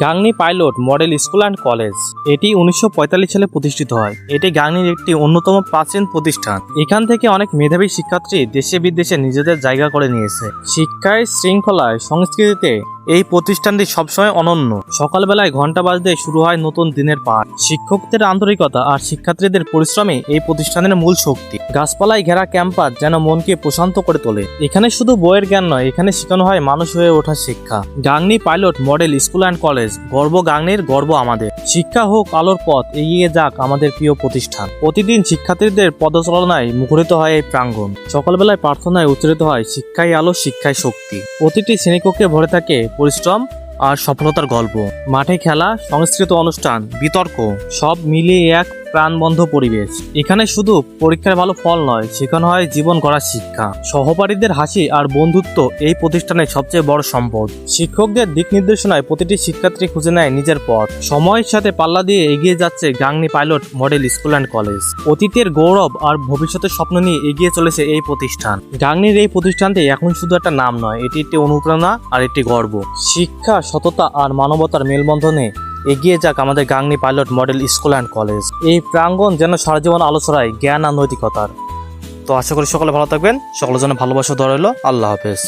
Gangni pilot model school and college. এটি উনিশশো পঁয়তাল্লিশ সালে প্রতিষ্ঠিত হয়। এটি গাংনির একটি অন্যতম প্রাচীন প্রতিষ্ঠান। এখান থেকে অনেক মেধাবী শিক্ষার্থী দেশে বিদেশে নিজেদের জায়গা করে নিয়েছে। শিক্ষায় শৃঙ্খলায় সংস্কৃতিতে এই প্রতিষ্ঠানটি সবসময় অনন্য। সকালবেলায় ঘণ্টা বাজতে শুরু হয় নতুন দিনের পাঠ। শিক্ষকদের আন্তরিকতা আর শিক্ষার্থীদের পরিশ্রমে এই প্রতিষ্ঠানের মূল শক্তি। গাছপালায় ঘেরা ক্যাম্পাস যেন মনকে প্রশান্ত করে তোলে। এখানে শুধু বইয়ের জ্ঞান নয়, এখানে শেখানো হয় মানুষ হয়ে ওঠার শিক্ষা। Gangni pilot model school and college, গর্ব গাংনির গর্ব আমাদের। শিক্ষা হোক আলোর পথ, এগিয়ে যাক আমাদের প্রিয় প্রতিষ্ঠান। প্রতিদিন শিক্ষার্থীদের পদচালনায় মুখরিত হয় এই প্রাঙ্গণ। সকালবেলায় প্রার্থনায় উচ্চারিত হয় শিক্ষাই আলো, শিক্ষাই শক্তি। প্রতিটি শ্রেণীকক্ষে ভরে থাকে পরিশ্রম আর সফলতার গল্প। মাঠে খেলা সংস্কৃত অনুষ্ঠান বিতর্ক সব মিলিয়ে এক প্রাণবন্ধ পরিবেশ। এখানে শুধু পরীক্ষার ভালো ফল নয়, শেখানো হয় জীবন গড়ার শিক্ষা। সহপাঠীদের হাসি আর বন্ধুত্ব এই প্রতিষ্ঠানের সবচেয়ে বড় সম্পদ। শিক্ষকদের দিক নির্দেশনায় প্রতিটি শিক্ষার্থী খুঁজে নেয় নিজের পথ। সময়ের সাথে পাল্লা দিয়ে এগিয়ে যাচ্ছে Gangni pilot model school and college. অতীতের গৌরব আর ভবিষ্যতের স্বপ্ন নিয়ে এগিয়ে চলেছে এই প্রতিষ্ঠান। গাংনির এই প্রতিষ্ঠানটি এখন শুধু একটা নাম নয়, এটি একটি অনুপ্রেরণা আর একটি গর্ব। শিক্ষা, সততা আর মানবতার মেলবন্ধনে এগিয়ে যাক আমাদের Gangni pilot model school and college. এই প্রাঙ্গণ যেন সারা জীবন আলোচনায় জ্ঞান আর নৈতিকতার। তো আশা করি সকলে ভালো থাকবেন, সকলের জন্য ভালোবাসা ধরে আল্লাহ হাফেজ।